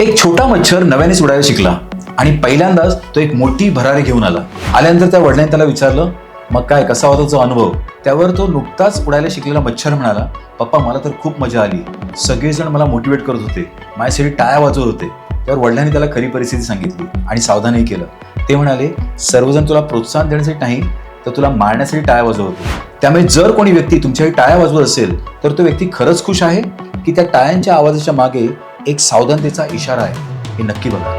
एक छोटा मच्छर नव्यानेच उडायला शिकला आणि पहिल्यांदाच तो एक मोठी भरारी घेऊन आला. आल्यानंतर त्या वडिलांनी त्याला विचारलं मग काय कसा होता तो अनुभव? त्यावर तो नुकताच उडायला शिकलेला मच्छर म्हणाला पप्पा मला तर खूप मजा आली. सगळेजण मला मोटिवेट करत होते. माझ्यासाठी टाया वाजवत होते. त्यावर वडिलांनी त्याला खरी परिस्थिती सांगितली आणि सावधानही केलं. ते म्हणाले सर्वजण तुला प्रोत्साहन देण्यासाठी नाही तर तुला मारण्यासाठी टाळ्या वाजवत त्यामुळे जर कोणी व्यक्ती तुमच्या टाळ्या वाजवत असेल तर तो व्यक्ती खरंच खुश आहे की त्या टाळ्यांच्या आवाजाच्या मागे एक सावधानतेचा इशारा आहे. हे नक्की बघा.